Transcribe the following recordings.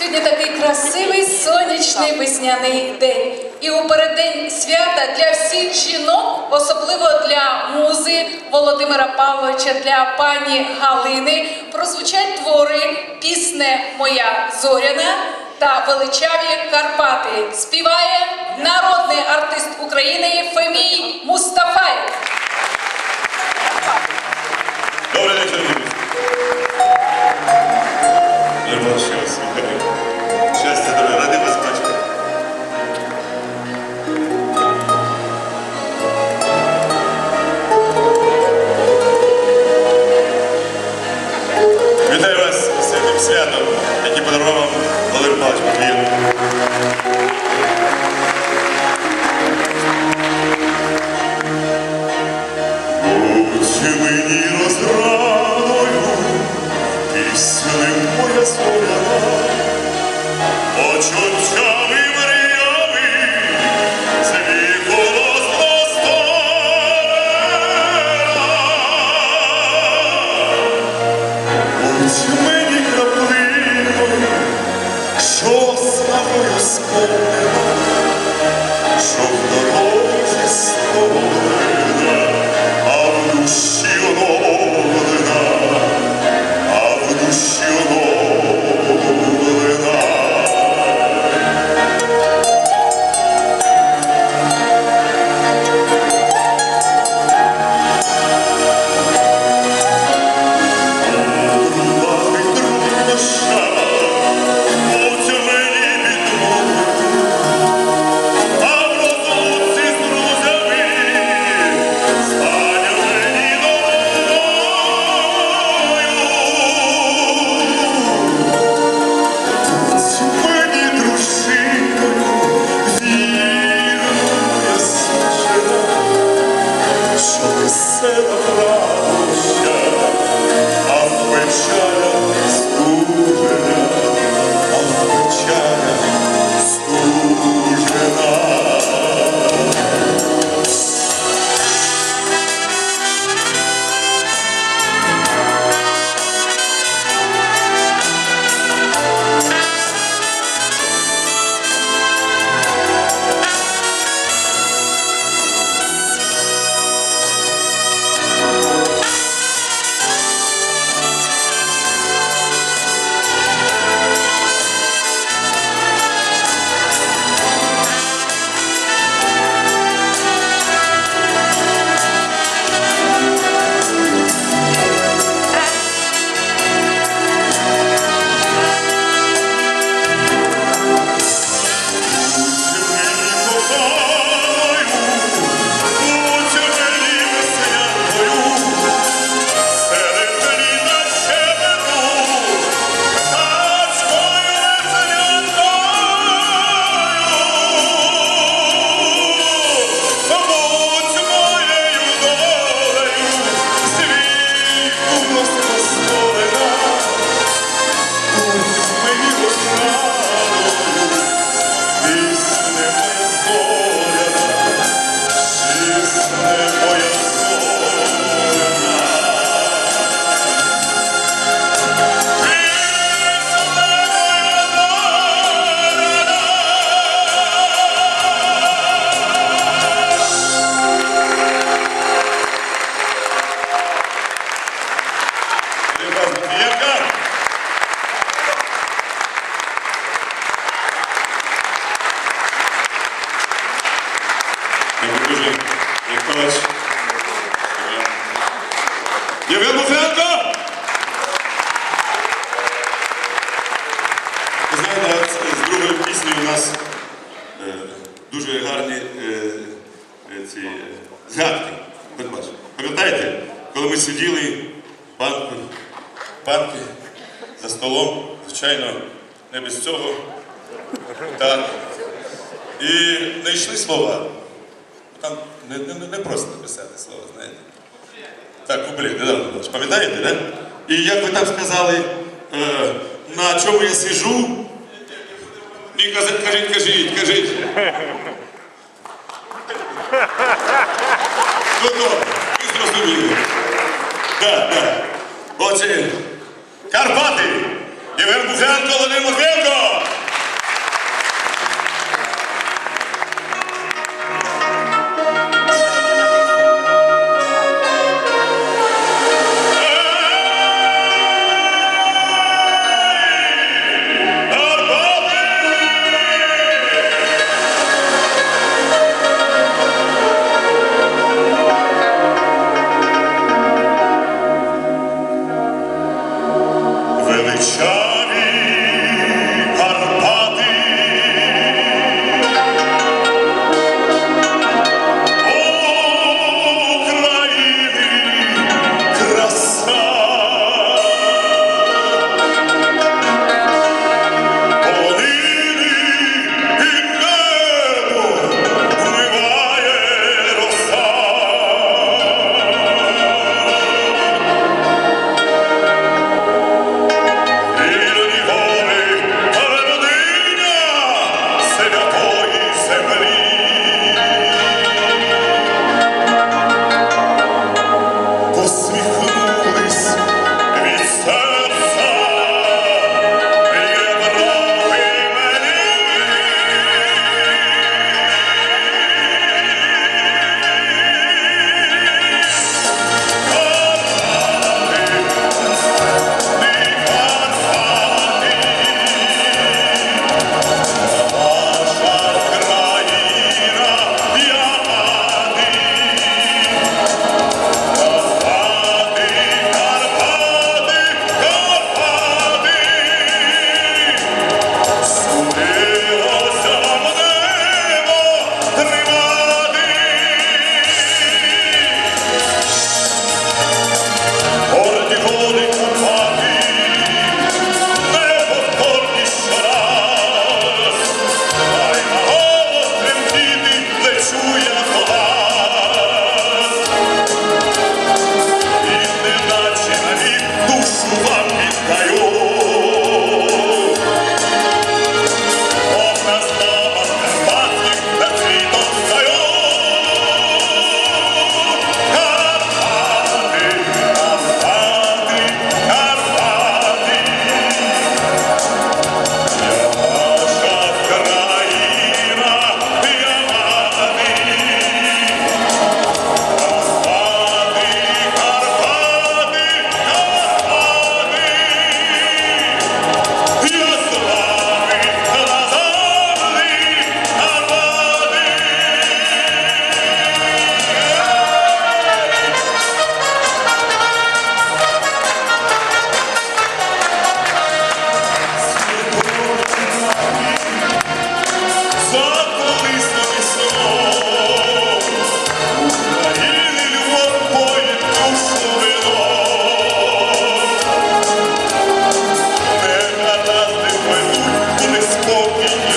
Сьогодні такий красивий сонячний весняний день. І у переддень свята для всіх жінок, особливо для музи Володимира Павловича, для пані Галини, прозвучать твори Пісне Моя Зоряна та Величаві Карпати. Співає народний артист України Фемій Мустафаєв. Пісни моя зоряна, почуттями мріями, свій голос розтане. Будь мені краплиною, що славою сповнена, що в дорозі столена, пісне моя зоряна. Пісне моя зоряна. Дякую дуже, Олег Павлович. Євген Буфенко! Ви знаєте, от з другої пісні у нас е, дуже гарні е, е, ці е, згадки. Пам'ятаєте, коли ми сиділи банки, банки за столом, звичайно, не без цього. Так. І знайшли слова. Там не, не, не просто написати слова, знаєте. Так, куплет, недавно було. Пам'ятаєте, да? І як ви там сказали, е, на чому я сижу? І кажіть, кажіть, кажіть, кажіть. Ну добре, зрозуміли. Так, так. Отже, Карпати! Євген Бухенко, Володимир спокій.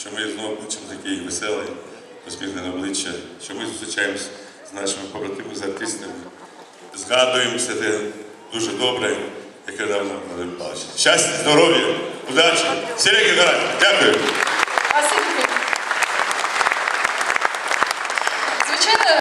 що ми знову бачимо такий веселий, посміхнене обличчя, що ми зустрічаємося з нашими побратимами, з артистами, згадуємося те дуже добре, яке нам надали. Щастя, здоров'я, удачі, всілякі гарантії. Дякую.